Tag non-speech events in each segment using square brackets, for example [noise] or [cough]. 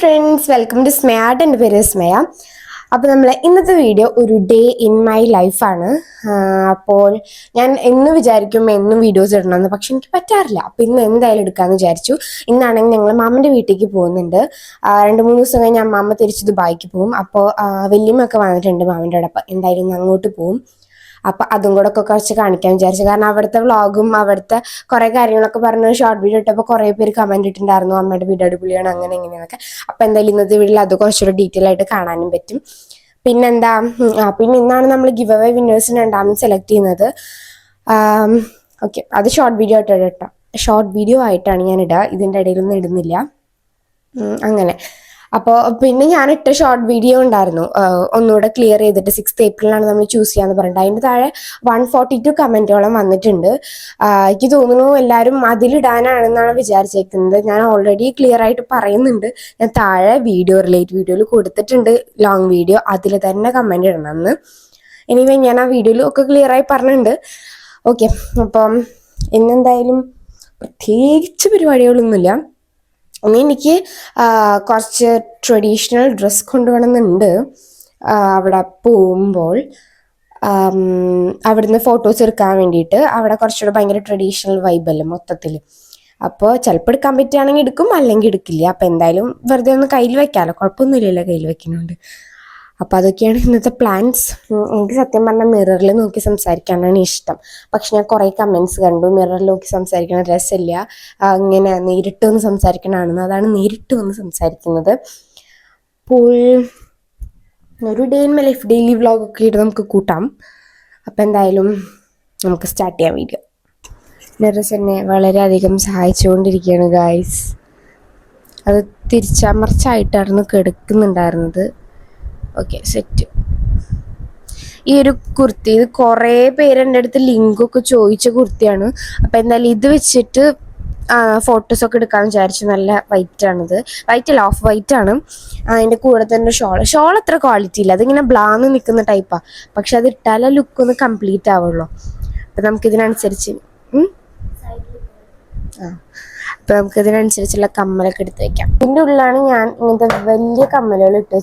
Friends welcome to സ്മയാട്ട് എന്റെ പേര് സ്മയ അപ്പോൾ നമ്മൾ ഇന്നത്തെ വീഡിയോ ഒരു ഡേ ഇൻ മൈ ലൈഫാണ് അപ്പോൾ ഞാൻ എന്ന് വിചാരിക്കും എന്നും വീഡിയോസ് ഇടണമെന്ന് പക്ഷെ എനിക്ക് പറ്റാറില്ല. അപ്പോൾ ഇന്ന് എന്തായാലും എടുക്കാമെന്ന് വിചാരിച്ചു. ഇന്നാണെങ്കിൽ ഞങ്ങൾ മാമന്റെ വീട്ടിലേക്ക് പോകുന്നുണ്ട്. രണ്ട് മൂന്ന് ദിവസം കഴിഞ്ഞ് അമ്മാമ്മ തിരിച്ച് ദുബായിക്ക് പോകും. അപ്പോൾ വല്യമ്മയൊക്കെ വന്നിട്ടുണ്ട് മാമന്റെ അവിടെ. അപ്പോൾ എന്തായാലും അങ്ങോട്ട് പോകും. അപ്പൊ അതും കൂടെ ഒക്കെ കുറച്ച് കാണിക്കാൻ വിചാരിച്ചു. കാരണം അവിടുത്തെ വ്ളോഗും അവിടുത്തെ കുറെ കാര്യങ്ങളൊക്കെ പറഞ്ഞ് ഷോർട്ട് വീഡിയോ ഇട്ടപ്പോൾ കുറെ പേര് കമന്റ് ഇട്ടിട്ടുണ്ടായിരുന്നു അമ്മയുടെ വീട് അടിപൊളിയാണ് അങ്ങനെ ഇങ്ങനെയൊക്കെ അപ്പൊ എന്തായാലും ഇന്നത്തെ വീട്ടിൽ അത് കുറച്ചുകൂടെ ഡീറ്റെയിൽ ആയിട്ട് കാണാനും പറ്റും. പിന്നെന്താ പിന്നെ ഇന്നാണ് നമ്മൾ ഗിവ് അവേ വിന്നേഴ്സിന് രണ്ടാമത് സെലക്ട് ചെയ്യുന്നത്. ഓക്കെ അത് ഷോർട്ട് വീഡിയോ ആയിട്ട് ഇടാം ഷോർട്ട് വീഡിയോ ആയിട്ടാണ് ഞാൻ ഇടുക ഇതിന്റെ ഇടയിലൊന്നും ഇടുന്നില്ല. അങ്ങനെ. അപ്പോൾ പിന്നെ ഞാൻ ഇട്ട ഷോർട്ട് വീഡിയോ ഉണ്ടായിരുന്നു ഒന്നുകൂടെ ക്ലിയർ ചെയ്തിട്ട് സിക്സ് ഏപ്രിലാണ് നമ്മൾ ചൂസ് ചെയ്യാന്ന് പറഞ്ഞിട്ട്. അതിന്റെ താഴെ വൺ ഫോർട്ടി ടു കമന്റോളം വന്നിട്ടുണ്ട് എനിക്ക് തോന്നുന്നു എല്ലാവരും അതിലിടാനാണെന്നാണ് വിചാരിച്ചേക്കുന്നത്. ഞാൻ ഓൾറെഡി ക്ലിയർ ആയിട്ട് പറയുന്നുണ്ട്. ഞാൻ താഴെ വീഡിയോ റിലേറ്റ് വീഡിയോയിൽ കൊടുത്തിട്ടുണ്ട്. ലോങ് വീഡിയോ അതിൽ തന്നെ കമന്റ് ഇടണമെന്ന്. എനിവേ ഞാൻ ആ വീഡിയോയിൽ ഒക്കെ ക്ലിയർ ആയി പറഞ്ഞിട്ടുണ്ട്. ഓക്കെ അപ്പം ഇന്നെന്തായാലും പ്രത്യേകിച്ച് പരിപാടികളൊന്നുമില്ല. ഇനി എനിക്ക് കുറച്ച് ട്രഡീഷണൽ ഡ്രസ്സ് കൊണ്ടുപോകണമെന്നുണ്ട്. അവിടെ പോകുമ്പോൾ അവിടുന്ന് ഫോട്ടോസ് എടുക്കാൻ വേണ്ടിയിട്ട് അവിടെ കുറച്ചുകൂടെ ഭയങ്കര ട്രഡീഷണൽ വൈബല്ലേ മൊത്തത്തിൽ. അപ്പോൾ ചിലപ്പോൾ എടുക്കാൻ പറ്റുകയാണെങ്കിൽ എടുക്കും അല്ലെങ്കിൽ എടുക്കില്ല. അപ്പോൾ എന്തായാലും വെറുതെ ഒന്ന് കയ്യിൽ വെക്കാമല്ലോ കുഴപ്പമൊന്നുമില്ലല്ലോ കയ്യിൽ വെക്കുന്നുണ്ട്. അപ്പോൾ അതൊക്കെയാണ് ഇന്നത്തെ പ്ലാൻസ് എനിക്ക് സത്യം പറഞ്ഞാൽ മിററിൽ നോക്കി സംസാരിക്കാനാണ് ഇഷ്ടം. പക്ഷെ ഞാൻ കുറേ കമൻസ് കണ്ടു. മിററിൽ നോക്കി സംസാരിക്കണ രസമില്ല. ഇങ്ങനെ നേരിട്ട് വന്ന് സംസാരിക്കണമാണെന്ന് അതാണ് നേരിട്ട് വന്ന് സംസാരിക്കുന്നത്. അപ്പോൾ ഒരു day in my life daily വ്ളോഗൊക്കെ ഇട്ട് നമുക്ക് കൂട്ടാം. അപ്പം എന്തായാലും നമുക്ക് സ്റ്റാർട്ട് ചെയ്യാൻ വീഡിയോ നെറസ് എന്നെ വളരെയധികം സഹായിച്ചുകൊണ്ടിരിക്കുകയാണ് ഗായ്സ് അത് തിരിച്ചമർച്ചായിട്ടായിരുന്നു കിടക്കുന്നുണ്ടായിരുന്നത്. ഓക്കെ സെറ്റ് ഈ ഒരു കുർത്തി ഇത് കുറേ പേര് എന്റെ അടുത്ത് ലിങ്കൊക്കെ ചോദിച്ച കുർത്തിയാണ്. അപ്പം എന്തായാലും ഇത് വെച്ചിട്ട് ഫോട്ടോസ് ഒക്കെ എടുക്കാൻ വിചാരിച്ചു നല്ല വൈറ്റ് ആണിത്. വൈറ്റ് അല്ല ഓഫ് വൈറ്റ് ആണ്. അതിന്റെ കൂടെ തന്നെ ഷോൾ. ഷോൾ അത്ര ക്വാളിറ്റി ഇല്ല. അതിങ്ങനെ ബ്ലാന്ന് നിൽക്കുന്ന ടൈപ്പാണ് പക്ഷെ അത് ഇട്ടാലേ ലുക്ക് ഒന്ന് കംപ്ലീറ്റ് ആവുള്ളൂ. അപ്പം നമുക്കിതിനനുസരിച്ച്? ആ. അപ്പം നമുക്കിതിനനുസരിച്ചുള്ള കമ്മലൊക്കെ എടുത്ത് വെക്കാം. ഇതിന്റെ ഉള്ളിലാണ് ഞാൻ ഇങ്ങനത്തെ വലിയ കമ്മലുകൾ ഇട്ട്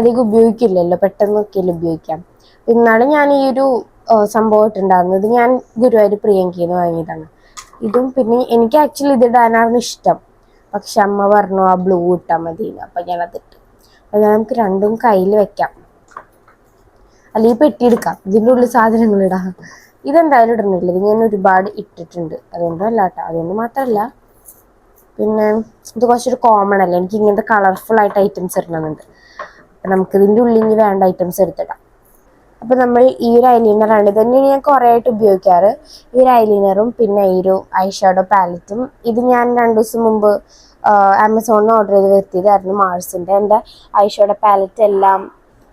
അധികം ഉപയോഗിക്കില്ലല്ലോ പെട്ടെന്നൊക്കെയല്ലേ ഉപയോഗിക്കാം. ഇന്നാണ് ഞാൻ ഈ ഒരു സംഭവമായിട്ടുണ്ടാകുന്നത് ഇത് ഞാൻ ഗുരുവായൂർ പ്രിയങ്കയിൽ നിന്ന് വാങ്ങിയതാണ്. ഇതും പിന്നെ എനിക്ക് ആക്ച്വലി ഇത് ഇടാനായിരുന്നു ഇഷ്ടം. പക്ഷെ അമ്മ പറഞ്ഞു ആ ബ്ലൂ ഇട്ടാൽ മതി അപ്പം ഞാൻ അതിട്ട് എന്നാൽ നമുക്ക് രണ്ടും കയ്യിൽ വെക്കാം. അല്ലെങ്കിൽ പെട്ടി എടുക്കാം ഇതിന്റെ ഉള്ളിൽ സാധനങ്ങൾ ഇടാം. ഇതെന്തായാലും ഇടണില്ല ഇത് ഞാൻ ഒരുപാട് ഇട്ടിട്ടുണ്ട്. അതുകൊണ്ടല്ല കേട്ടോ. അതുകൊണ്ട് മാത്രമല്ല പിന്നെ ഇത് കുറച്ചൊരു കോമൺ അല്ല? എനിക്ക് ഇങ്ങനത്തെ കളർഫുൾ ആയിട്ട് ഐറ്റംസ് ഇടണമെന്നുണ്ട്. അപ്പം നമുക്ക് ഇതിന്റെ ഉള്ളിൽ ഇനി വേണ്ട ഐറ്റംസ് എടുത്തിടാം. അപ്പം നമ്മൾ ഈ ഒരു ഐലൈനറാണ് ഇത് തന്നെയാണ് ഞാൻ കുറേ ആയിട്ട് ഉപയോഗിക്കാറ്. ഈ ഒരു ഐലൈനറും പിന്നെ ഈ ഒരു ഐ ഷാഡോ പാലറ്റും ഇത് ഞാൻ രണ്ട് ദിവസം മുമ്പ് ആമസോണിൽ ഓർഡർ ചെയ്ത് വരുത്തിയതായിരുന്നു മാർസിന്റെ എന്റെ ഐ ഷാഡോ പാലറ്റ് എല്ലാം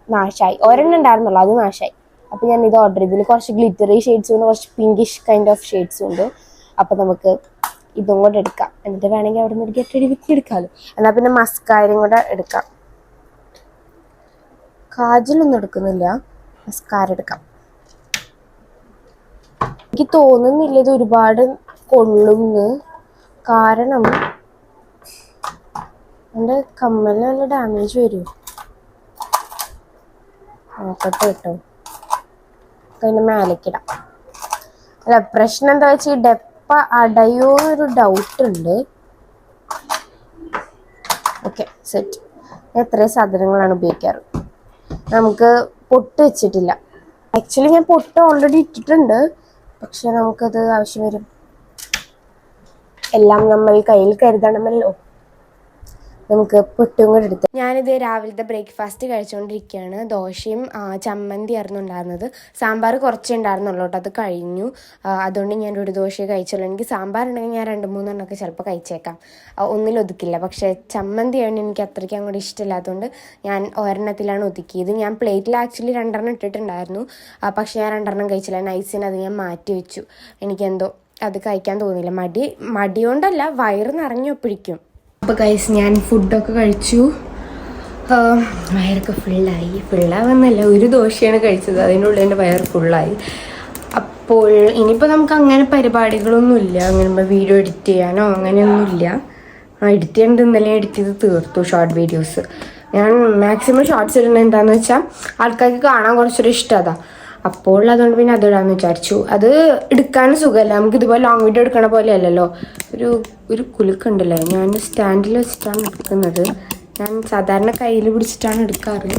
നാശായി. ഒരെണ്ണം ഉണ്ടായിരുന്നുള്ളൂ അത് നാശായി. അപ്പോൾ ഞാൻ ഇത് ഓർഡർ ചെയ്തതിൽ കുറച്ച് ഗ്ലിറ്ററി ഷെയ്ഡ്സും ഉണ്ട് കുറച്ച് പിങ്കിഷ് കൈൻഡ് ഓഫ് ഷെയ്ഡ്സും ഉണ്ട്. അപ്പോൾ നമുക്ക് ഇതും കൂടെ എടുക്കാം. എന്നിട്ട് വേണമെങ്കിൽ അവിടെ നിന്ന് ഒരു ഗെറ്റ് റെഡി എടുക്കാമല്ലോ എന്നാൽ പിന്നെ മസ്കാരും കൂടെ എടുക്കാം. കാജലൊന്നും എടുക്കുന്നില്ല. മസ്കാര എടുക്കാം. എനിക്ക് തോന്നുന്നില്ല ഇത് ഒരുപാട് കൊള്ളുന്ന്. കാരണം എന്റെ കമ്മലിന് നല്ല ഡാമേജ് വരും. നോക്കട്ടെ കേട്ടോ. അതിന്റെ മേലേക്കിടാം അല്ല പ്രശ്നം എന്താ വെച്ചാൽ ഈ ഡെപ്പ അടയോ എന്നൊരു ഡൗട്ട് ഉണ്ട്. ഓക്കെ സെറ്റ് എത്രയും സാധനങ്ങളാണ് ഉപയോഗിക്കാറ്. നമുക്ക് പൊട്ട് വെച്ചിട്ടില്ല. ആക്ച്വലി ഞാൻ പൊട്ട് ഓൾറെഡി ഇട്ടിട്ടുണ്ട്. പക്ഷെ നമുക്കത് ആവശ്യം വരും. എല്ലാം നമ്മൾ കയ്യിൽ കരുതണമല്ലോ. നമുക്ക് പുട്ടും കൂടെ എടുത്ത് ഞാനിത് രാവിലത്തെ ബ്രേക്ക്ഫാസ്റ്റ് കഴിച്ചുകൊണ്ടിരിക്കുകയാണ് ദോശയും ചമ്മന്തി ആയിരുന്നു ഉണ്ടായിരുന്നത്. സാമ്പാർ കുറച്ചേ ഉണ്ടായിരുന്നുള്ളൂ കേട്ടോ. അത് കഴിഞ്ഞു. അതുകൊണ്ട് ഞാൻ ഒരു ദോശയെ കഴിച്ചുള്ളൂ. എനിക്ക് സാമ്പാർ ഉണ്ടെങ്കിൽ ഞാൻ രണ്ട് മൂന്നെണ്ണമൊക്കെ ചിലപ്പോൾ കഴിച്ചേക്കാം. ഒന്നിലൊതുക്കില്ല പക്ഷേ ചമ്മന്തിയാണ് എനിക്ക് അത്രയ്ക്ക് അങ്ങോട്ട് ഇഷ്ടമില്ലാത്തതുകൊണ്ട് ഞാൻ ഒരെണ്ണത്തിലാണ് ഒതുക്കിയത്. ഞാൻ പ്ലേറ്റിൽ ആക്ച്വലി രണ്ടെണ്ണം ഇട്ടിട്ടുണ്ടായിരുന്നു. പക്ഷേ ഞാൻ രണ്ടെണ്ണം കഴിച്ചില്ല. നൈസിന് അത് ഞാൻ മാറ്റി വെച്ചു. എനിക്കെന്തോ അത് കഴിക്കാൻ തോന്നിയില്ല. മടി മടി കൊണ്ടല്ല വയറ് നിറഞ്ഞൊപ്പിടിക്കും അപ്പോൾ ഗൈസ് ഞാൻ ഫുഡൊക്കെ കഴിച്ചു. വയറൊക്കെ ഫുള്ളായി ഫുള്ളാവുന്നല്ല ഒരു ദോശയാണ് കഴിച്ചത്. അതിനുള്ളിൽ എന്റെ വയർ ഫുള്ളായി അപ്പോൾ ഇനിയിപ്പോൾ നമുക്ക് അങ്ങനെ പരിപാടികളൊന്നുമില്ല. അങ്ങനെ വീഡിയോ എഡിറ്റ് ചെയ്യാനോ അങ്ങനെയൊന്നുമില്ല. എഡിറ്റ് ചെയ്യേണ്ടത് ഇന്നലെ എഡിറ്റ് ചെയ്ത് തീർത്തു ഷോർട്ട് വീഡിയോസ് ഞാൻ മാക്സിമം ഷോർട്സ് ഇടുന്നത് എന്താണെന്ന് വെച്ചാൽ ആൾക്കാർക്ക് കാണാൻ കുറച്ചൊരു ഇഷ്ടം അപ്പോൾ അതുകൊണ്ട് പിന്നെ അതിടാന്ന് വിചാരിച്ചു. അത് എടുക്കാനും സുഖമല്ല. നമുക്ക് ഇതുപോലെ ലോങ് വീഡിയോ എടുക്കണ പോലെ അല്ലല്ലോ ഒരു ഒരു കുലുക്കുണ്ടല്ലേ? ഞാൻ സ്റ്റാൻഡിൽ വെച്ചിട്ടാണ് എടുക്കുന്നത്. ഞാൻ സാധാരണ കയ്യിൽ പിടിച്ചിട്ടാണ് എടുക്കാറ്.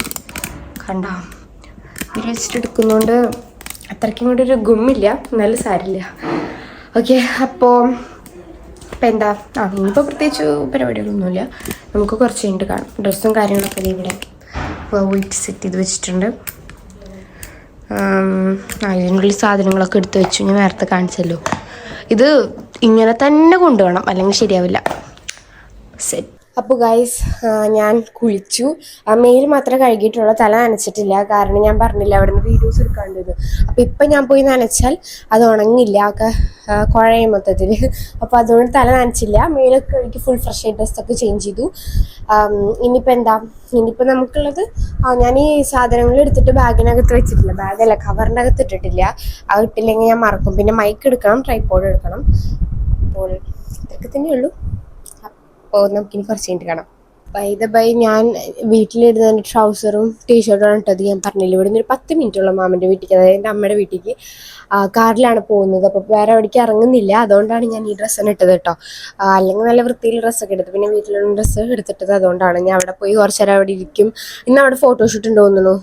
കണ്ട? ഇതിൽ വെച്ചിട്ട് എടുക്കുന്നതുകൊണ്ട് അത്രയ്ക്കും കൂടി ഒരു ഗുമ്മില്ല. നല്ല സാരില്ല ഓക്കെ അപ്പോൾ ഇപ്പം എന്താ? ആ ഇനിയിപ്പോൾ പ്രത്യേകിച്ച് പരിപാടികളൊന്നുമില്ല. നമുക്ക് കുറച്ച് കഴിഞ്ഞിട്ട് കാണാം. ഡ്രസ്സും കാര്യങ്ങളൊക്കെ ഇവിടെ വീട്ടിൽ സെറ്റ് ചെയ്ത് വെച്ചിട്ടുണ്ട്. ഇതിനുള്ളിൽ സാധനങ്ങളൊക്കെ എടുത്ത് വെച്ചു. ഞാൻ നേരത്തെ കാണിച്ചല്ലോ. ഇത് ഇങ്ങനെ തന്നെ കൊണ്ടുപോകണം. അല്ലെങ്കിൽ ശരിയാവില്ല. സെറ്റ് അപ്പോൾ ഗൈസ് ഞാൻ കുളിച്ചു. മെയിൽ മാത്രമേ കഴുകിയിട്ടുള്ളൂ തല നനച്ചിട്ടില്ല. കാരണം ഞാൻ പറഞ്ഞില്ല അവിടെ നിന്ന് വീഡിയോസ് എടുക്കാണ്ടത് അപ്പോൾ ഇപ്പം ഞാൻ പോയി നനച്ചാൽ അത് ഉണങ്ങില്ല. ഒക്കെ കുഴയും മൊത്തത്തിൽ അപ്പോൾ അതുകൊണ്ട് തല നനച്ചില്ല. മെയിലൊക്കെ കഴുകി ഫുൾ ഫ്രഷ് ആയി ഡ്രസ്സൊക്കെ ചേഞ്ച് ചെയ്തു. ഇനിയിപ്പോൾ എന്താ? ഇനിയിപ്പോൾ നമുക്കുള്ളത് ഞാൻ ഈ സാധനങ്ങൾ എടുത്തിട്ട് ബാഗിനകത്ത് വെച്ചിട്ടില്ല. ബാഗല്ല കവറിന്റെ അകത്ത് ഇട്ടിട്ടില്ല. അത് ഇട്ടില്ലെങ്കിൽ ഞാൻ മറക്കും. പിന്നെ മൈക്ക് എടുക്കണം ട്രൈപ്പോഡ് എടുക്കണം. അപ്പോൾ ഇതൊക്കെ തന്നെയുള്ളൂ. അപ്പോൾ നമുക്കിനി കുറച്ച് കഴിഞ്ഞിട്ട് കാണാം. ബൈ ദ ബൈ ഞാൻ വീട്ടിലിരുന്ന ട്രൗസറും ടീഷർട്ടും ഇട്ടത്. ഞാൻ പറഞ്ഞില്ല ഇവിടെ നിന്ന് ഒരു പത്ത് മിനിറ്റുള്ള മാമന്റെ വീട്ടിലേക്ക് അതായത് എന്റെ അമ്മയുടെ വീട്ടിലേക്ക് കാറിലാണ് പോകുന്നത്. അപ്പോൾ വേറെ എവിടേക്ക് ഇറങ്ങുന്നില്ല. അതുകൊണ്ടാണ് ഞാൻ ഈ ഡ്രസ്സ് തന്നെ ഇട്ടത് കേട്ടോ. അല്ലെങ്കിൽ നല്ല വൃത്തിയിൽ ഡ്രസ്സൊക്കെ എടുത്തു. പിന്നെ വീട്ടിലുള്ള ഡ്രസ്സ് എടുത്തിട്ടത് അതുകൊണ്ടാണ്. ഞാൻ അവിടെ പോയി കുറച്ച് നേരം അവിടെ ഇരിക്കും. ഇന്ന് അവിടെ ഫോട്ടോഷൂട്ട് ഉണ്ട് തോന്നുന്നു.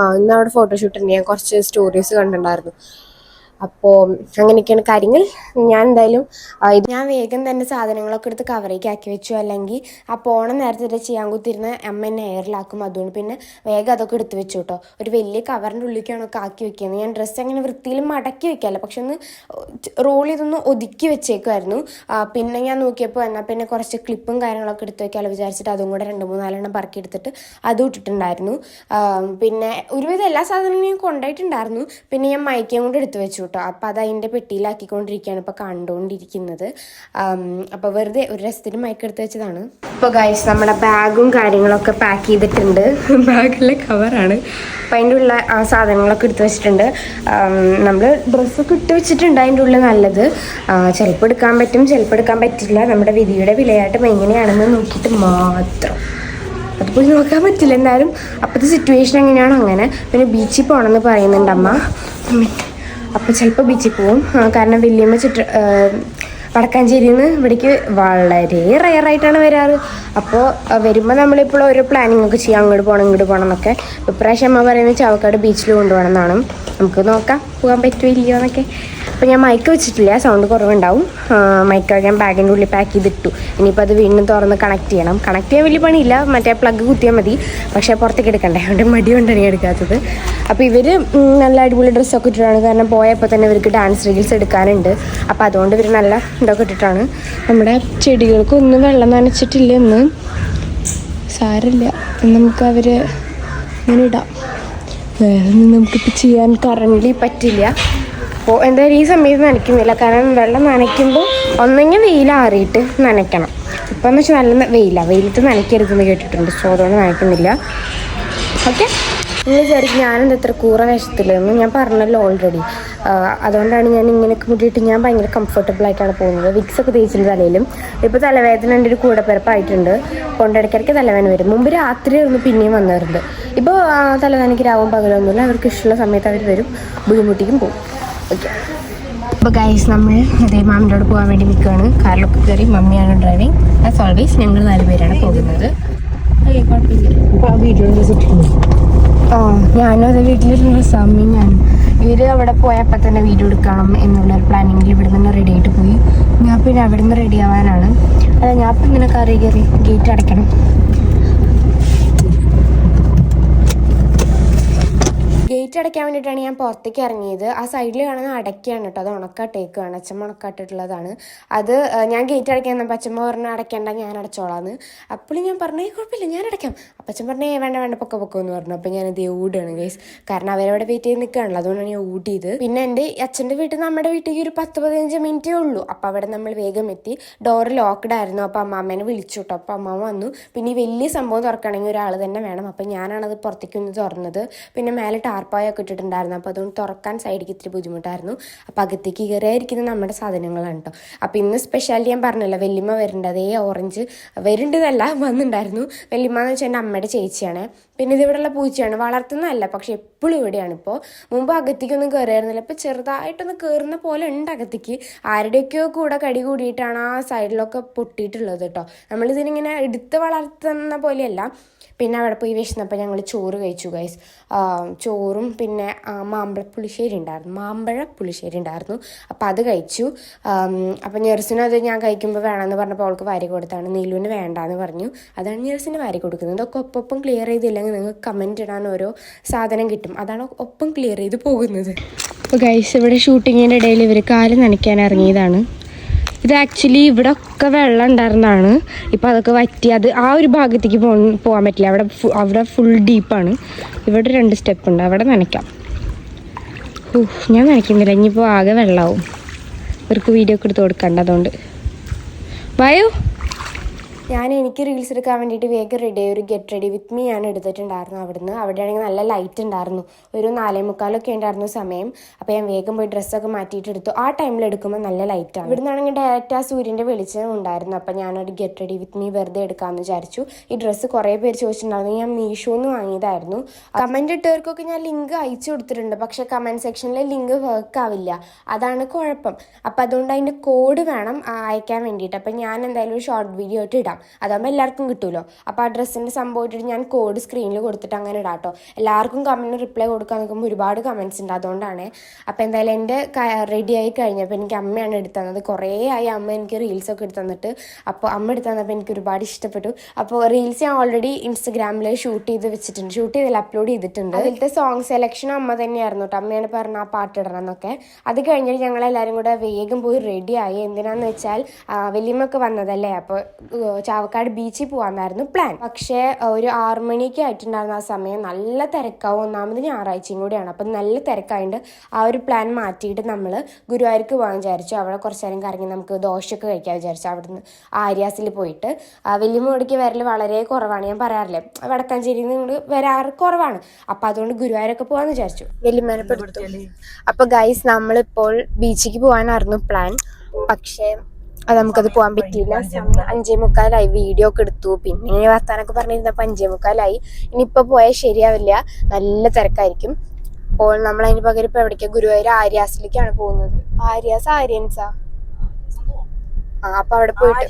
ആ ഇന്ന് അവിടെ ഫോട്ടോഷൂട്ട് ഉണ്ട്. ഞാൻ കുറച്ച് സ്റ്റോറീസ് കണ്ടിട്ടുണ്ടായിരുന്നു. അപ്പോൾ അങ്ങനെയൊക്കെയാണ് കാര്യങ്ങൾ. ഞാൻ എന്തായാലും ഇത് ഞാൻ വേഗം തന്നെ സാധനങ്ങളൊക്കെ എടുത്ത് കവറേക്ക് ആക്കി വെച്ചു. അല്ലെങ്കിൽ ആ പോണ നേരത്തെ ചെയ്യാൻ കുത്തിരുന്ന അമ്മ എന്നെ എയറിലാക്കും അതുകൊണ്ട് പിന്നെ വേഗം അതൊക്കെ എടുത്ത് വെച്ചു കേട്ടോ. ഒരു വലിയ കവറിന്റെ ഉള്ളിലേക്കാണ് ഒക്കെ ആക്കി വെക്കുന്നത് ഞാൻ ഡ്രസ്സ് അങ്ങനെ വൃത്തിയിൽ മടക്കി വെക്കാമല്ലോ പക്ഷെ ഒന്ന് റോൾ ചെയ്തൊന്ന് ഒതുക്കി വെച്ചേക്കുമായിരുന്നു പിന്നെ ഞാൻ നോക്കിയപ്പോൾ എന്നാൽ പിന്നെ കുറച്ച് ക്ലിപ്പും കാര്യങ്ങളൊക്കെ എടുത്ത് വെക്കാമല്ലോ വിചാരിച്ചിട്ട് അതും കൂടെ രണ്ട് മൂന്നാലെണ്ണം പറക്കി എടുത്തിട്ട് അതും ഇട്ടിട്ടുണ്ടായിരുന്നു. പിന്നെ ഒരുവിധം എല്ലാ സാധനങ്ങളും ഞാൻ കൊണ്ടായിട്ടുണ്ടായിരുന്നു പിന്നെ ഞാൻ മയക്കം കൊണ്ട് എടുത്ത് വെച്ചു കേട്ടോ. അപ്പം അത് അതിന്റെ പെട്ടിയിലാക്കിക്കൊണ്ടിരിക്കുകയാണ് ഇപ്പോൾ കണ്ടുകൊണ്ടിരിക്കുന്നത് അപ്പോൾ വെറുതെ ഒരു രസത്തിന് മൈക്ക് എടുത്ത് വെച്ചതാണ്. ഇപ്പോൾ ഗൈസ് നമ്മുടെ ബാഗും കാര്യങ്ങളൊക്കെ പാക്ക് ചെയ്തിട്ടുണ്ട്. [laughs] ബാഗിലെ കവറാണ് അപ്പം അതിന്റെ ഉള്ള സാധനങ്ങളൊക്കെ എടുത്ത് വെച്ചിട്ടുണ്ട്. നമ്മൾ ഡ്രസ്സൊക്കെ ഇട്ട് വെച്ചിട്ടുണ്ട് അതിന്റെ ഉള്ളിൽ നല്ലത്. ചിലപ്പോൾ എടുക്കാൻ പറ്റും ചിലപ്പോൾ എടുക്കാൻ പറ്റില്ല. നമ്മുടെ വിധിയുടെ വിലയാട്ടം എങ്ങനെയാണെന്ന് നോക്കിയിട്ട് മാത്രം. അത് പോയി നോക്കാൻ പറ്റില്ല എന്തായാലും. അപ്പോഴത്തെ സിറ്റുവേഷൻ എങ്ങനെയാണോ അങ്ങനെ. പിന്നെ ബീച്ചിൽ പോകണമെന്ന് പറയുന്നുണ്ട് അമ്മ. അപ്പോൾ ചിലപ്പോൾ ബീച്ചിൽ പോവും. കാരണം വലിയമ്മ ചുറ്റ വടക്കാഞ്ചേരിയിൽ നിന്ന് ഇവിടേക്ക് വളരെ റയറായിട്ടാണ് വരാറ്. അപ്പോൾ വരുമ്പോൾ നമ്മളിപ്പോൾ ഓരോ പ്ലാനിങ് ഒക്കെ ചെയ്യാം. അങ്ങോട്ട് പോകണം ഇങ്ങോട്ട് പോകണം എന്നൊക്കെ. ഇപ്രാവശ്യം അമ്മ പറയുന്നത് ചാവക്കാട് ബീച്ചിൽ കൊണ്ടുപോകണം എന്നാണ്. നമുക്ക് നോക്കാം. പോകാൻ പറ്റുമോ ഇല്ലയോ എന്നൊക്കെ അപ്പോൾ ഞാൻ മൈക്ക് വെച്ചിട്ടില്ല സൗണ്ട് കുറവുണ്ടാവും. മൈക്ക് ഞാൻ ബാഗിന്റെ ഉള്ളിൽ പാക്ക് ചെയ്തിട്ടു. ഇനിയിപ്പോൾ അത് വീണ്ടും തുറന്ന് കണക്ട് ചെയ്യണം. കണക്ട് ചെയ്യാൻ വലിയ പണിയില്ല മറ്റേ പ്ലഗ് കുത്തിയാൽ മതി. പക്ഷേ പുറത്തേക്ക് എടുക്കണ്ടേ? അതുകൊണ്ട് മടി കൊണ്ടാണ് എടുക്കാത്തത്. അപ്പോൾ ഇവർ നല്ല അടിപൊളി ഡ്രസ്സൊക്കെ ഇട്ടിട്ടാണ്. കാരണം പോയപ്പോൾ തന്നെ ഇവർക്ക് ഡാൻസ് റീൽസ് എടുക്കാനുണ്ട്. അപ്പോൾ അതുകൊണ്ട് ഇവർ നല്ല ഇതൊക്കെ ഇട്ടിട്ടാണ്. നമ്മുടെ ചെടികൾക്കൊന്നും വെള്ളം നനച്ചിട്ടില്ല എന്ന് സാരമില്ല. നമുക്ക് അവർ ഇങ്ങനെ ഇടാം. വേറെ നമുക്കിപ്പോൾ ചെയ്യാൻ കറന്റ് പറ്റില്ല. അപ്പോൾ എന്തായാലും ഈ സമയത്ത് നനയ്ക്കുന്നില്ല. കാരണം വെള്ളം നനയ്ക്കുമ്പോൾ ഒന്നെങ്കിൽ വെയിലാറിയിട്ട് നനയ്ക്കണം. ഇപ്പം എന്ന് വെച്ചാൽ നല്ല വെയിലാണ് വെയിലത്ത് നനയ്ക്കരുതെന്ന് കേട്ടിട്ടുണ്ട്. സോ അതുകൊണ്ട് നനയ്ക്കുന്നില്ല. ഓക്കെ? നിങ്ങൾ വിചാരിക്കും ഞാനെന്താ ഇത്ര കൂറ വേഷത്തിലെന്ന് ഞാൻ പറഞ്ഞല്ലോ ഓൾറെഡി അതുകൊണ്ടാണ് ഞാൻ ഇങ്ങനെയൊക്കെ മുടിയിട്ട് ഞാൻ ഭയങ്കര കംഫർട്ടബിൾ ആയിട്ടാണ് പോകുന്നത്. വിക്സ് ഒക്കെ തേച്ചിട്ടുണ്ട് തലയിലും. ഇപ്പോൾ തലവേദന എന്റെ ഒരു കൂടപ്പിറപ്പായിട്ടുണ്ട്. കൊണ്ടിടയ്ക്കിടയ്ക്ക് തലവേദന വരും. മുമ്പ് രാത്രി ആയിരുന്നു പിന്നെയും വന്നിരുന്നത് ഇപ്പോൾ തലവേദനയ്ക്ക് രാവും പകലൊന്നുമില്ല അവർക്ക് ഇഷ്ടമുള്ള സമയത്ത് അവർ വരും. ബുദ്ധിമുട്ടിക്കും പോകും. അപ്പോൾ ഗൈസ് നമ്മൾ അതേ മാമിന്റെ പോകാൻ വേണ്ടി നിൽക്കുകയാണ് കാറിലൊക്കെ കയറി മമ്മിയാണ് ഡ്രൈവിംഗ് ആസ് ഓൾവേസ് ഞങ്ങൾ നാല് പേരാണ് പോകുന്നത്. ആ ഞാനും അത് വീട്ടിലിരുന്ന സമയം ഞാൻ ഇവർ അവിടെ പോയപ്പോൾ തന്നെ വീഡിയോ എടുക്കണം എന്നുള്ള ഒരു പ്ലാനിങ്ങിൽ ഇവിടെ നിന്ന് റെഡി ആയിട്ട് പോയി. ഞാൻ പിന്നെ അവിടെ നിന്ന് റെഡി ആവാനാണ്. അല്ല ഞാൻ ഇപ്പം ഇങ്ങനെ കയറി കയറി ഗേറ്റ് അടയ്ക്കണം ഗേറ്റ് അടയ്ക്കാൻ വേണ്ടിയിട്ടാണ് ഞാൻ പുറത്തേക്ക് ഇറങ്ങിയത്. ആ സൈഡിൽ കാണുന്ന അടയ്ക്കാണ് കേട്ടോ. അത് ഉണക്കാട്ടേക്കാണ് അച്ഛമ്മ ഉണക്കാട്ടിട്ടുള്ളതാണ്. അത് ഞാൻ ഗേറ്റ് അടയ്ക്കാൻ വന്നപ്പോൾ അച്ഛമ്മ പറഞ്ഞു അടയ്ക്കേണ്ട ഞാൻ അടച്ചോളാന്ന്. അപ്പോൾ ഞാൻ പറഞ്ഞു "ഏയ് കുഴപ്പമില്ല ഞാൻ അടയ്ക്കാം. അപ്പം അച്ഛൻ പറഞ്ഞു "ഏയ് വേണ്ട വേണ്ട പൊക്ക പൊക്കം എന്ന് പറഞ്ഞു. അപ്പം ഊടുകയാണ് ഓടുകയാണ് ഗൈസ് കാരണം അവരവിടെ വെയിറ്റ് ചെയ്ത് നിൽക്കുകയാണല്ലോ അതുകൊണ്ടാണ് ഞാൻ ഊട്ടിയത്. പിന്നെ എന്റെ അച്ഛന്റെ വീട്ടിൽ നിന്ന് നമ്മുടെ വീട്ടിലേക്ക് ഒരു പത്ത് പതിനഞ്ച് മിനിറ്റേ ഉള്ളൂ. അപ്പം അവിടെ നമ്മൾ വേഗം എത്തി. ഡോർ ലോക്ക്ഡ് ആയിരുന്നു. അപ്പോൾ അമ്മാമ്മേനെ വിളിച്ചു കേട്ടോ. അപ്പോൾ അമ്മ വന്നു. പിന്നെ ഈ വലിയ സംഭവം തുറക്കണമെങ്കിൽ ഒരാൾ തന്നെ വേണം. അപ്പം ഞാനാണത് പുറത്തേക്ക് ഒന്ന് തുറന്നത്. പിന്നെ മേലെ ടാർപ്പായി ലോയൊക്കെ ഇട്ടിട്ടുണ്ടായിരുന്നു. അപ്പോൾ അതുകൊണ്ട് തുറക്കാൻ സൈഡിലേക്ക് ഇത്തിരി ബുദ്ധിമുട്ടായിരുന്നു. അപ്പോൾ അകത്തേക്ക് കയറിയായിരിക്കുന്നത് നമ്മുടെ സാധനങ്ങളാണ് കേട്ടോ അപ്പോൾ ഇന്ന് സ്പെഷ്യാലിറ്റി ഞാൻ പറഞ്ഞല്ലോ വെല്ലിമ്മ വരുന്നുണ്ട് അതേ ഓറഞ്ച് വരേണ്ടതല്ല വന്നിട്ടുണ്ടായിരുന്നു. വെല്ലിമ്മ എന്ന് വെച്ചാൽ എന്റെ അമ്മയുടെ ചേച്ചിയാണ്. പിന്നെ ഇതിവിടെയുള്ള പൂച്ചയാണ്. വളർത്തുന്നതല്ല പക്ഷെ എപ്പോഴും ഇവിടെയാണ്. ഇപ്പോൾ മുമ്പ് അകത്തേക്കൊന്നും കയറിയായിരുന്നില്ല ഇപ്പോൾ ചെറുതായിട്ടൊന്ന് കയറുന്ന പോലെ ഉണ്ട് അകത്തേക്ക്. ആരുടെയൊക്കെയോ കൂടെ കടി കൂടിയിട്ടാണ് ആ സൈഡിലൊക്കെ പൊട്ടിയിട്ടുള്ളത് കേട്ടോ. നമ്മളിതിനിങ്ങനെ എടുത്ത് വളർത്തുന്ന പോലെയല്ല. പിന്നെ അവിടെ പോയി വിശന്നപ്പോൾ ഞങ്ങൾ ചോറ് കഴിച്ചു ഗൈസ് ചോറും പിന്നെ മാമ്പഴ പുളിശ്ശേരി ഉണ്ടായിരുന്നു. മാമ്പഴ പുളിശ്ശേരി ഉണ്ടായിരുന്നു. അപ്പോൾ അത് കഴിച്ചു. അപ്പം ഞെർസിനും അത് ഞാൻ കഴിക്കുമ്പോൾ വേണമെന്ന് പറഞ്ഞപ്പോൾ അവൾക്ക് വാരി കൊടുത്താണ്. നീലുവിന് വേണ്ടാന്ന് പറഞ്ഞു. അതാണ് ഞെർസിന് വാരി കൊടുക്കുന്നത്. ഇതൊക്കെ ഒപ്പം ക്ലിയർ ചെയ്തില്ലെങ്കിൽ നിങ്ങൾക്ക് കമന്റ് ഇടാൻ ഓരോ സാധനം കിട്ടും. അതാണ് ഒപ്പം ക്ലിയർ ചെയ്ത് പോകുന്നത്. അപ്പോൾ ഗൈസ് ഇവിടെ ഷൂട്ടിങ്ങിന്റെ ഇടയിൽ ഇവർ കാൽ നനയ്ക്കാൻ ഇറങ്ങിയതാണ്. ഇത് ആക്ച്വലി ഇവിടെ ഒക്കെ വെള്ളം ഉണ്ടായിരുന്നതാണ്. ഇപ്പം അതൊക്കെ വറ്റി അത് ആ ഒരു ഭാഗത്തേക്ക് പോ പോകാൻ പറ്റില്ല. അവിടെ അവിടെ ഫുൾ ഡീപ്പാണ് ഇവിടെ രണ്ട് സ്റ്റെപ്പ് ഉണ്ട്. അവിടെ നനയ്ക്കാം. ഹൂ, ഞാൻ നനയ്ക്കുന്നില്ല. ഇനിയിപ്പോൾ ആകെ വെള്ളമാവും ഇവർക്ക് വീഡിയോ ഒക്കെ എടുത്ത് കൊടുക്കണ്ട അതുകൊണ്ട്. വായു ഞാൻ എനിക്ക് റീൽസ് എടുക്കാൻ വേണ്ടിയിട്ട് വേഗം റെഡി ഒരു ഗെറ്റ് റെഡി വിത്ത് മീ ആണ് എടുത്തിട്ടുണ്ടായിരുന്നു അവിടുന്ന്. അവിടെയാണെങ്കിൽ നല്ല ലൈറ്റ് ഉണ്ടായിരുന്നു. ഒരു നാലേ മുക്കാലൊക്കെ ഉണ്ടായിരുന്നു സമയം. അപ്പോൾ ഞാൻ വേഗം പോയി ഡ്രസ്സൊക്കെ മാറ്റിയിട്ട് എടുത്തു. ആ ടൈമിൽ എടുക്കുമ്പോൾ നല്ല ലൈറ്റാണ് ഇവിടുന്നാണെങ്കിൽ ഡയറക്റ്റ് ആ സൂര്യന്റെ വെളിച്ചം ഉണ്ടായിരുന്നു. അപ്പോൾ ഞാനൊരു ഗെറ്റ് റെഡി വിത്ത് മീ വെറുതെ എടുക്കാമെന്ന് വിചാരിച്ചു. ഈ ഡ്രസ്സ് കുറേ പേര് ചോദിച്ചിട്ടുണ്ടായിരുന്നു. ഞാൻ മീഷോന്ന് വാങ്ങിയതായിരുന്നു. കമന്റ് ഇട്ടവർക്കൊക്കെ ഞാൻ ലിങ്ക് അയച്ചു കൊടുത്തിട്ടുണ്ട്. പക്ഷേ കമന്റ് സെക്ഷനിലെ ലിങ്ക് വർക്ക് ആവില്ല. അതാണ് കുഴപ്പം. അപ്പോൾ അതുകൊണ്ട് അതിന്റെ കോഡ് വേണം അയക്കാൻ വേണ്ടിയിട്ട്. അപ്പം ഞാൻ എന്തായാലും ഒരു ഷോർട്ട് വീഡിയോ ആയിട്ട് ഇടാം. അതാകുമ്പോൾ എല്ലാവർക്കും കിട്ടുമല്ലോ അപ്പോൾ ആ ഡ്രസ്സിന്റെ സംഭവമായിട്ട് ഞാൻ കോഡ് സ്ക്രീനിൽ കൊടുത്തിട്ട് അങ്ങനെ ഇടാം കേട്ടോ എല്ലാവർക്കും കമന്റിന് റിപ്ലൈ കൊടുക്കാൻ നോക്കുമ്പോൾ ഒരുപാട് കമന്റ്സ് ഉണ്ട്. അതുകൊണ്ടാണ് അപ്പോൾ എന്തായാലും എന്റെ റെഡി ആയി കഴിഞ്ഞപ്പോൾ എനിക്ക് അമ്മയാണ് എടുത്തു തന്നത്. കുറേ ആയി അമ്മ എനിക്ക് റീൽസൊക്കെ എടുത്തു തന്നിട്ട്. അപ്പോൾ അമ്മ എടുത്തു തന്നപ്പോൾ എനിക്ക് ഒരുപാട് ഇഷ്ടപ്പെട്ടു. അപ്പോൾ റീൽസ് ഞാൻ ഓൾറെഡി ഇൻസ്റ്റഗ്രാമിൽ ഷൂട്ട് ചെയ്ത് വെച്ചിട്ടുണ്ട്. ഷൂട്ട് ചെയ്ത് അപ്ലോഡ് ചെയ്തിട്ടുണ്ട്. അതിലത്തെ സോങ് സെലക്ഷൻ അമ്മ തന്നെയായിരുന്നു കേട്ടോ അമ്മയാണ് പറഞ്ഞ ആ പാട്ട് ഇടണം എന്നൊക്കെ. അത് കഴിഞ്ഞിട്ട് ഞങ്ങൾ എല്ലാവരും കൂടെ വേഗം പോയി റെഡിയായി എന്തിനാന്ന് വെച്ചാൽ വലിയമ്മക്ക് വന്നതല്ലേ? അപ്പോൾ ചാവക്കാട് ബീച്ചിൽ പോകാമെന്നായിരുന്നു പ്ലാൻ പക്ഷേ ഒരു ആറു മണിക്ക് ആയിട്ടുണ്ടായിരുന്ന ആ സമയം നല്ല തിരക്കാവും. ഒന്നാമത് ഞായറാഴ്ചയും കൂടിയാണ്. അപ്പം നല്ല തിരക്കായതുകൊണ്ട് ആ ഒരു പ്ലാൻ മാറ്റിയിട്ട് നമ്മൾ ഗുരുവായൂർക്ക് പോകാൻ വിചാരിച്ചു. അവിടെ കുറച്ച് നേരം കറങ്ങി നമുക്ക് ദോശയൊക്കെ കഴിക്കാൻ വിചാരിച്ചു. അവിടുന്ന് ആര്യാസിൽ പോയിട്ട്. വലിയ വല്യമ്മോടിക്ക് വരൽ വളരെ കുറവാണ്. ഞാൻ പറയാറില്ലേ വടക്കാഞ്ചേരിയിൽ നിന്ന് വരാറ് കുറവാണ്. അപ്പം അതുകൊണ്ട് ഗുരുവായൂരൊക്കെ പോകാമെന്ന് വിചാരിച്ചു. വലിയ പെടുത്തു. അപ്പോൾ ഗൈസ് നമ്മളിപ്പോൾ ബീച്ചിലേക്ക് പോകാനായിരുന്നു പ്ലാൻ പക്ഷേ അത് നമുക്കത് പോകാൻ പറ്റിയില്ല. അഞ്ചേ മുക്കാലായി വീഡിയോ ഒക്കെ എടുത്തു. പിന്നെ വർത്താനൊക്കെ പറഞ്ഞിരുന്നപ്പോൾ അഞ്ചേ മുക്കാലായി ഇനിയിപ്പോൾ പോയാൽ ശരിയാവില്ല. നല്ല തിരക്കായിരിക്കും. അപ്പോൾ നമ്മൾ അതിന് പകരം ഇപ്പോൾ എവിടേക്കാണ് ഗുരുവായൂർ ആര്യാസിലേക്കാണ് പോകുന്നത്. ആര്യാസ് ആര്യൻസാ? ആ അപ്പം അവിടെ പോയിട്ട്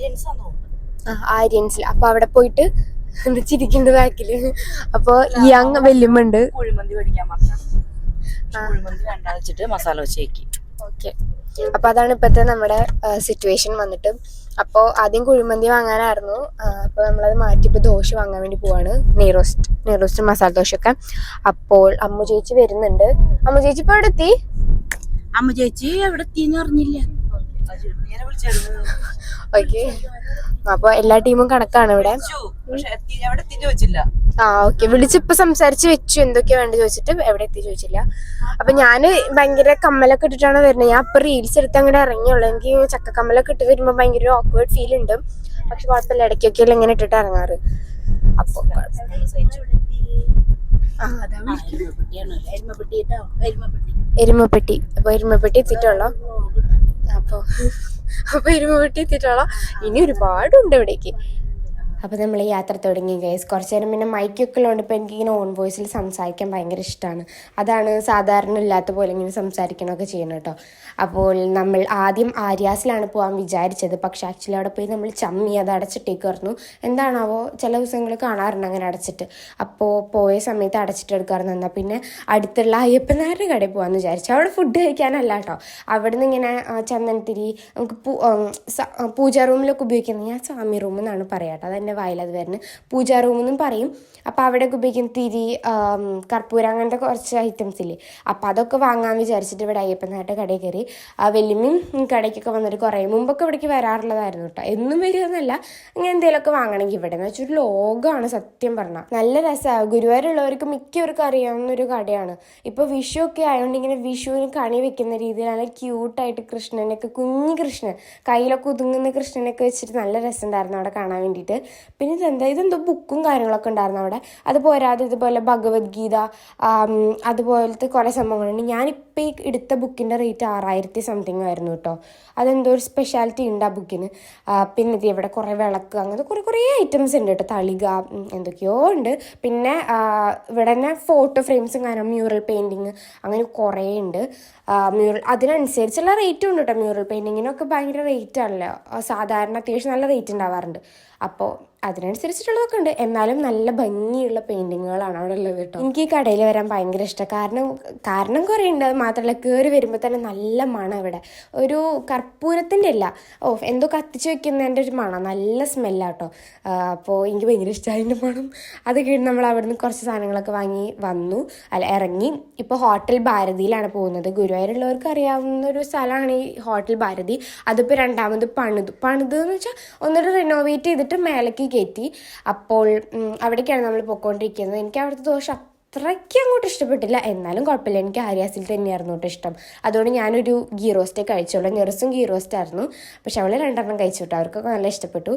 ആ ആര്യൻസിൽ അപ്പം അവിടെ പോയിട്ട് എന്താ ചിരിക്കുന്നുണ്ട് അപ്പോൾ ഈ യങ് വെല്ലുമുണ്ട് കുഴിമന്തി മേടിക്കാൻ കുഴിമന്തി വേണ്ട വെച്ചിട്ട് മസാല വെച്ചേക്ക് ഓക്കെ. അപ്പൊ അതാണ് ഇപ്പത്തെ നമ്മുടെ സിറ്റുവേഷൻ വന്നിട്ട്. അപ്പോൾ ആദ്യം കുഴിമന്തി വാങ്ങാനായിരുന്നു. അപ്പോൾ അപ്പൊ നമ്മളത് മാറ്റി ഇപ്പൊ ദോശ വാങ്ങാൻ വേണ്ടി പോവാണ്. നെയ്റോസ്റ്റ് നെയ്റോസ്റ്റ് മസാല ദോശ ഒക്കെ അപ്പോൾ അമ്മു ചേച്ചി വരുന്നുണ്ട്. അമ്മു ചേച്ചി ഇപ്പൊ എവിടെ എത്തി അമ്മു ചേച്ചി എവിടെ എത്തിന്ന് വിളിച്ചായിരുന്നു ഓക്കെ. അപ്പൊ എല്ലാ ടീമും കണക്കാണ് ഇവിടെ. പക്ഷെ എവിടെ എത്തി ചോദിച്ചില്ല. ആ ഓക്കെ. വിളിച്ചിപ്പോ സംസാരിച്ച് വെച്ചു. എന്തൊക്കെയാ വേണ്ട ചോദിച്ചിട്ട് എവിടെ എത്തി ചോദിച്ചില്ല. അപ്പൊ ഞാൻ ഭയങ്കര കമ്മലൊക്കെ ഇട്ടിട്ടാണ് വരുന്നത്. ഞാൻ ഇപ്പൊ റീൽസ് എടുത്ത് അങ്ങനെ ഇറങ്ങിയുള്ളൂ. എനിക്ക് ചക്ക കമ്മലൊക്കെ ഇട്ട് വരുമ്പോ ഭയങ്കര ഓക്വേർഡ് ഫീൽ ഉണ്ട്. പക്ഷെ കുഴപ്പമില്ല. ഇടയ്ക്കൊക്കെ അല്ലേ ഇങ്ങനെ ഇട്ടിട്ട് ഇറങ്ങാറ്. അപ്പൊ. എരുമപ്പെട്ടി. അപ്പൊ എരുമപ്പെട്ടി എത്തിയിട്ടുള്ളോ? അപ്പൊ അപ്പൊ എരുമപ്പെട്ടി എത്തിയിട്ടുള്ള ഇനി ഒരുപാടുണ്ട് ഇവിടേക്ക്. അപ്പോൾ നമ്മൾ യാത്ര തുടങ്ങി ഗൈസ് കുറച്ച് നേരം പിന്നെ മൈക്കൊക്കെ ഉള്ളതുകൊണ്ട് ഇപ്പോൾ എനിക്കിങ്ങനെ ഓൺ വോയിസിൽ സംസാരിക്കാൻ ഭയങ്കര ഇഷ്ടമാണ് അതാണ് സാധാരണ ഇല്ലാത്ത പോലെ ഇങ്ങനെ സംസാരിക്കണമൊക്കെ ചെയ്യണം കേട്ടോ. അപ്പോൾ നമ്മൾ ആദ്യം ആര്യാസിലാണ് പോകാൻ വിചാരിച്ചത്. പക്ഷെ ആക്ച്വലി അവിടെ പോയി നമ്മൾ ചമ്മി അത് അടച്ചിട്ടേക്കുമായിരുന്നു എന്താണാവോ ചില ദിവസങ്ങൾ കാണാറുണ്ട് അങ്ങനെ അടച്ചിട്ട്. അപ്പോൾ പോയ സമയത്ത് അടച്ചിട്ട് എടുക്കാറുണ്ട്. എന്നാൽ പിന്നെ അടുത്തുള്ള അയ്യപ്പനാരുടെ കടയിൽ പോകാമെന്ന് വിചാരിച്ചു. അവിടെ ഫുഡ് കഴിക്കാനല്ല കേട്ടോ. അവിടെ നിന്ന് ഇങ്ങനെ ചന്ദനത്തിരി നമുക്ക് പൂജാ റൂമിലൊക്കെ ഉപയോഗിക്കുന്നത് ഞാൻ സ്വാമി റൂം എന്നാണ് പറയാട്ടോ അതെന്റെ വായിലത് വരുന്നത് പൂജാ റൂം എന്നും പറയും. അപ്പോൾ അവിടെ ഉപയോഗിക്കുന്ന തിരി കർപ്പൂരം അങ്ങനത്തെ കുറച്ച് ഐറ്റംസ് ഇല്ലേ? അപ്പോൾ അതൊക്കെ വാങ്ങാൻ വിചാരിച്ചിട്ട് ഇവിടെ അയ്യപ്പനായിട്ട് കടയിൽ കയറി. ആ വലിയമ്മയും കടയ്ക്കൊക്കെ വന്നിട്ട് കുറേ മുമ്പൊക്കെ ഇവിടേക്ക് വരാറുള്ളതായിരുന്നു കേട്ടോ. എന്നും വരിക അങ്ങനെ എന്തെങ്കിലുമൊക്കെ വാങ്ങണമെങ്കിൽ ഇവിടെ എന്ന് വെച്ചൊരു ലോകമാണ് സത്യം പറഞ്ഞാൽ നല്ല രസമാണ് ഗുരുവായൂരുള്ളവർക്ക് മിക്കവർക്കും അറിയാവുന്ന ഒരു കടയാണ്. ഇപ്പോൾ വിഷു ഒക്കെ ആയതുകൊണ്ട് ഇങ്ങനെ വിഷുവിന് കണി വെക്കുന്ന രീതിയിലാണ് ക്യൂട്ടായിട്ട് കൃഷ്ണനൊക്കെ കുഞ്ഞു കൃഷ്ണൻ കയ്യിലൊക്കെ ഒതുങ്ങുന്ന കൃഷ്ണനൊക്കെ വെച്ചിട്ട് നല്ല രസമുണ്ടായിരുന്നു അവിടെ കാണാൻ വേണ്ടിയിട്ട്. പിന്നെ ഇതെന്താ? ഇതെന്തോ ബുക്കും കാര്യങ്ങളൊക്കെ ഉണ്ടായിരുന്നു അവിടെ. അത് പോരാതെ ഇതുപോലെ ഭഗവത്ഗീത അതുപോലത്തെ കുറേ സംഭവങ്ങളുണ്ട്. ഞാനിപ്പോൾ ഈ എടുത്ത ബുക്കിന്റെ റേറ്റ് ആറായിരത്തി സംതിങ് ആയിരുന്നു കേട്ടോ അതെന്തോ ഒരു സ്പെഷ്യാലിറ്റി ഉണ്ട് ആ ബുക്കിന് പിന്നെ ഇത് ഇവിടെ കുറേ വിളക്ക് അങ്ങനത്തെ കുറേ കുറേ ഐറ്റംസ് ഉണ്ട് കേട്ടോ തളിക എന്തൊക്കെയോ ഉണ്ട്. പിന്നെ ഇവിടെ തന്നെ ഫോട്ടോ ഫ്രെയിംസും കാരണം മ്യൂറൽ പെയിന്റിങ് അങ്ങനെ കുറേ ഉണ്ട്. മ്യൂറൽ അതിനനുസരിച്ചുള്ള റേറ്റും ഉണ്ട് കേട്ടോ മ്യൂറൽ പെയിന്റിങ്ങിനൊക്കെ ഭയങ്കര റേറ്റ് ആണല്ലോ സാധാരണ അത്യാവശ്യം നല്ല റേറ്റ് ഉണ്ടാവാറുണ്ട്. അപ്പോൾ അതിനനുസരിച്ചിട്ടുള്ളതൊക്കെ ഉണ്ട് എന്നാലും നല്ല ഭംഗിയുള്ള പെയിന്റിങ്ങുകളാണ് അവിടെ ഉള്ളത് കേട്ടോ. എനിക്ക് ഈ കടയിൽ വരാൻ ഭയങ്കര ഇഷ്ടം. കാരണം കാരണം കുറേ ഉണ്ട് അത് മാത്രമല്ല കയറി വരുമ്പോൾ തന്നെ നല്ല മണം ഇവിടെ. ഒരു കർപ്പൂരത്തിന്റെ അല്ല. ഓ എന്തോ കത്തിച്ച് വെക്കുന്നതിന്റെ ഒരു മണം. നല്ല സ്മെല്ലാട്ടോ അപ്പോൾ എനിക്ക് ഭയങ്കര ഇഷ്ടമായി അതിന്റെ മണം. അത് കഴിഞ്ഞ് നമ്മൾ അവിടുന്ന് കുറച്ച് സാധനങ്ങളൊക്കെ വാങ്ങി വന്നു. അല്ല ഇറങ്ങി. ഇപ്പോൾ ഹോട്ടൽ ഭാരതിയിലാണ് പോകുന്നത്. ഗുരുവായൂരുള്ളവർക്ക് അറിയാവുന്ന ഒരു സ്ഥലമാണ് ഈ ഹോട്ടൽ ഭാരതി. അതിപ്പോൾ രണ്ടാമത് പണിത്. പണിത് എന്ന് വെച്ചാൽ ഒന്നിട്ട് റിനോവേറ്റ് ചെയ്തിട്ട് മേലേക്ക് കയറ്റി. അപ്പോൾ അവിടേക്കാണ് നമ്മൾ പോയിക്കൊണ്ടിരിക്കുന്നത്. എനിക്ക് അവിടുത്തെ ദോശ അത്രയ്ക്ക് അങ്ങോട്ട് ഇഷ്ടപ്പെട്ടില്ല. എന്നാലും കുഴപ്പമില്ല. എനിക്ക് ആര്യാസിൽ തന്നെയായിരുന്നു കേട്ടോ ഇഷ്ടം. അതുകൊണ്ട് ഞാനൊരു ഗീ കഴിച്ചോളൂ. നെറസും ഗീ റോസ്റ്റ് ആയിരുന്നു. പക്ഷെ അവൾ രണ്ടെണ്ണം കഴിച്ചു കേട്ടോ അവർക്കൊക്കെ നല്ല ഇഷ്ടപ്പെട്ടു.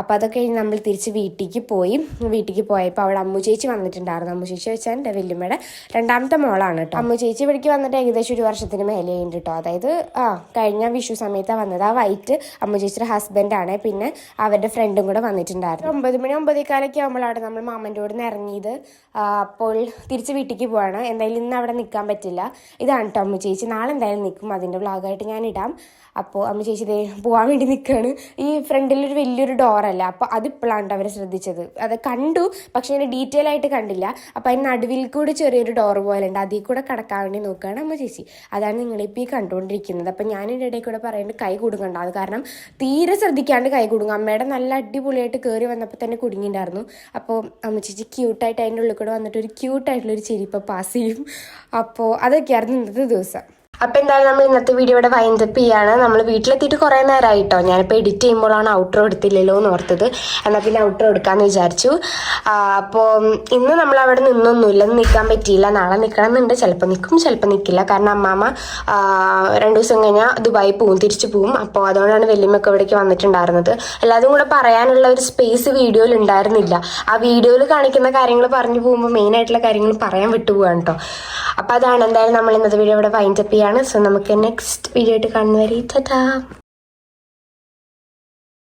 അപ്പോൾ അതൊക്കെ കഴിഞ്ഞ് നമ്മൾ തിരിച്ച് വീട്ടിലേക്ക് പോയി. വീട്ടിലേക്ക് പോയപ്പോൾ അവിടെ അമ്മു ചേച്ചി വന്നിട്ടുണ്ടായിരുന്നു. അമ്മു ചേച്ചി വെച്ചാൽ എന്റെ വല്യമ്മയുടെ രണ്ടാമത്തെ മോളാണ് കേട്ടോ. അമ്മു ചേച്ചി ഇവിടേക്ക് വന്നിട്ട് ഏകദേശം ഒരു വർഷത്തിന് മേലെ ഉണ്ട് കേട്ടോ. അതായത് ആ കഴിഞ്ഞ വിഷു സമയത്താണ് വന്നത്. ആ വൈറ്റ് അമ്മു ചേച്ചിയുടെ ഹസ്ബൻഡാണ് പിന്നെ അവരുടെ ഫ്രണ്ടും കൂടെ വന്നിട്ടുണ്ടായിരുന്നു. ഒമ്പത് മണി ഒമ്പതേക്കാലൊക്കെ ആകുമ്പോഴാണ് നമ്മൾ മാമന്റെ കൂടെ നിന്ന് ഇറങ്ങിയത്. അപ്പോൾ തിരിച്ച് വീട്ടിലേക്ക് പോവാണ്. എന്തായാലും ഇന്ന് അവിടെ നിൽക്കാൻ പറ്റില്ല. ഇതാണ് കേട്ടോ അമ്മു ചേച്ചി. നാളെ എന്തായാലും നിൽക്കും. അതിന്റെ വ്ളോഗായിട്ട് ഞാൻ ഇടാം. അപ്പോൾ അമ്മു ചേച്ചി ദേ പോകാൻ വേണ്ടി നിൽക്കുകയാണ് ഈ ഫ്രണ്ടിലൊരു വലിയൊരു ഡോറല്ല അപ്പോൾ അതിപ്പോഴാണ് അവർ ശ്രദ്ധിച്ചത്. അത് കണ്ടു പക്ഷേ അതിന് ഡീറ്റെയിൽ ആയിട്ട് കണ്ടില്ല. അപ്പോൾ അതിന് നടുവിൽ കൂടി ചെറിയൊരു ഡോർ പോലെ ഉണ്ട് അതിൽ കൂടെ കടക്കാൻ വേണ്ടി നോക്കുകയാണ് അമ്മ ചേച്ചി. അതാണ് നിങ്ങളിപ്പോൾ ഈ കണ്ടുകൊണ്ടിരിക്കുന്നത്. അപ്പോൾ ഞാൻ എന്റെ ഇടയിൽ കൂടെ പറയുന്നത് കൈ കൊടുക്കണ്ട അത് കാരണം തീരെ ശ്രദ്ധിക്കാണ്ട് കൈ കൊടുക്കും അമ്മയുടെ നല്ല അടിപൊളിയായിട്ട് കയറി വന്നപ്പോൾ തന്നെ കുടുങ്ങിയിട്ടുണ്ടായിരുന്നു അപ്പോൾ അമ്മ ചേച്ചി ക്യൂട്ടായിട്ട് അതിന്റെ ഉള്ളിൽ കൂടെ വന്നിട്ട് ഒരു ക്യൂട്ടായിട്ടുള്ളൊരു ചിരിപ്പോൾ പാസ് ചെയ്യും. അപ്പോൾ അതൊക്കെയായിരുന്നു ഇന്നത്തെ ദിവസം. അപ്പൊ എന്തായാലും നമ്മൾ ഇന്നത്തെ വീഡിയോ ഇവിടെ വൈൻഡപ്പ് ചെയ്യാണ്. നമ്മൾ വീട്ടിലെത്തിയിട്ട് കുറെ നേരമായിട്ടോ ഞാനിപ്പോൾ എഡിറ്റ് ചെയ്യുമ്പോഴാണ് ഔട്ടർ എടുത്തില്ലല്ലോ എന്ന് ഓർത്തത്. എന്നാൽ പിന്നെ ഔട്ടർ എടുക്കാന്ന് വിചാരിച്ചു. അപ്പോൾ ഇന്ന് നമ്മൾ അവിടെ നിന്നൊന്നുമില്ല. നിൽക്കാൻ പറ്റിയില്ല. നാളെ നിൽക്കണം എന്നുണ്ട് ചിലപ്പോൾ നിൽക്കും ചിലപ്പോൾ നിൽക്കില്ല കാരണം അമ്മാമ്മ രണ്ടു ദിവസം കഴിഞ്ഞാൽ ദുബായി പോവും തിരിച്ചു പോവും. അപ്പോൾ അതുകൊണ്ടാണ് വല്യമ്മയൊക്കെ ഇവിടേക്ക് വന്നിട്ടുണ്ടായിരുന്നത്. എല്ലാതും കൂടെ പറയാനുള്ള ഒരു സ്പേസ് വീഡിയോയിൽ ഉണ്ടായിരുന്നില്ല. ആ വീഡിയോയിൽ കാണിക്കുന്ന കാര്യങ്ങൾ പറഞ്ഞു പോകുമ്പോൾ മെയിനായിട്ടുള്ള കാര്യങ്ങൾ പറയാൻ വിട്ടുപോകാണ് കേട്ടോ അപ്പോൾ അതാണ് എന്തായാലും നമ്മൾ ഇന്നത്തെ വീഡിയോ ഇവിടെ വൈൻഡപ്പ് ചെയ്യാണ് സോ നമുക്ക് നെക്സ്റ്റ് വീഡിയോ ആയിട്ട് കാണുന്നവരെ ടാറ്റാ